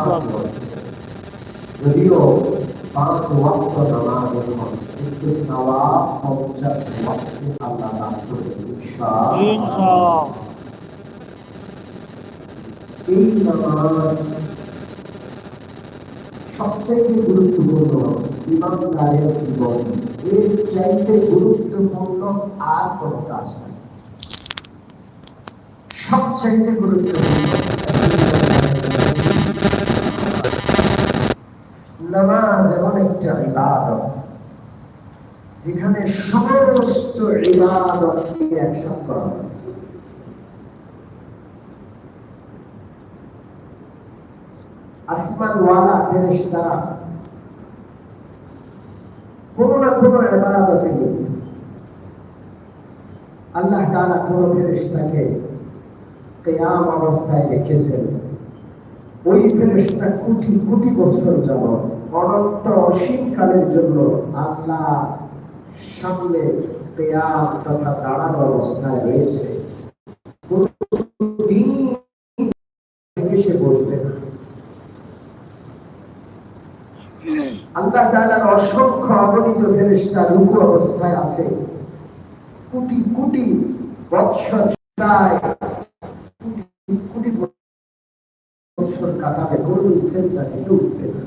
আসসালাম। যদিও পাঁচ ওয়াক্ত নামাজ এখন কিন্তু সওয়াব পঞ্চাশ ওয়াক্তে আল্লাহ দান। ইনশাআল্লাহ এই নামাজ সবচেয়ে গুরুত্বপূর্ণ ইমানদারের জীবন এর চাইতে গুরুত্বপূর্ণ আর কোন কাজ নাই সবচাইতে গুরুত্বপূর্ণ নামাজ এমন একটা ইবাদত, যেখানে সমস্ত ইবাদতকে করা হয়েছে। আসমানওয়ালা ফেরেশতারা কোনো না কোনো লিপ্ত আল্লাহ তাআলা কোন ফেরেশতাকে কিয়াম অবস্থায় রেখেছেন। ওই ফেরেশতা কোটি কোটি বছর যাবৎ অনন্ত অসীম কালের জন্য আল্লাহ সামনে কিয়াম তথা অবস্থায় রয়েছে। সে বসবে না। আল্লাহ তাআলার অসংখ্য অগণিত ফেরেশতা রুকু অবস্থায় আছে। কোটি কোটি বৎসর তাই কোটি কোটি বৎসর কাটাবে কোনোদিন সেজদা থেকে উঠবে না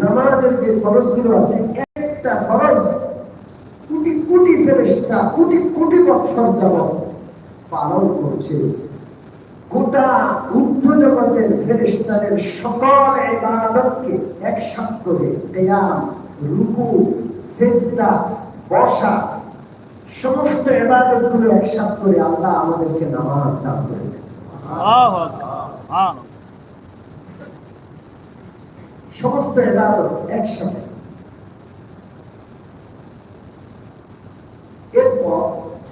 নামাজের যে ফরজগুলো আছে, একটা ফরজ, কোটি কোটি ফেরেশতা, কোটি কোটি বৎসর যাবত পালন করছে। গোটা ঊর্ধ্ব জগতের ফেরেশতাদের সকল ইবাদতকে একসাথে করে কিয়াম, রুকু, সিজদা, বসা, সমস্ত ইবাদতগুলো একসাথে করে আল্লাহ আমাদেরকে নামাজ দান করেছে। সমস্ত এবাদত একসাথে। এরপর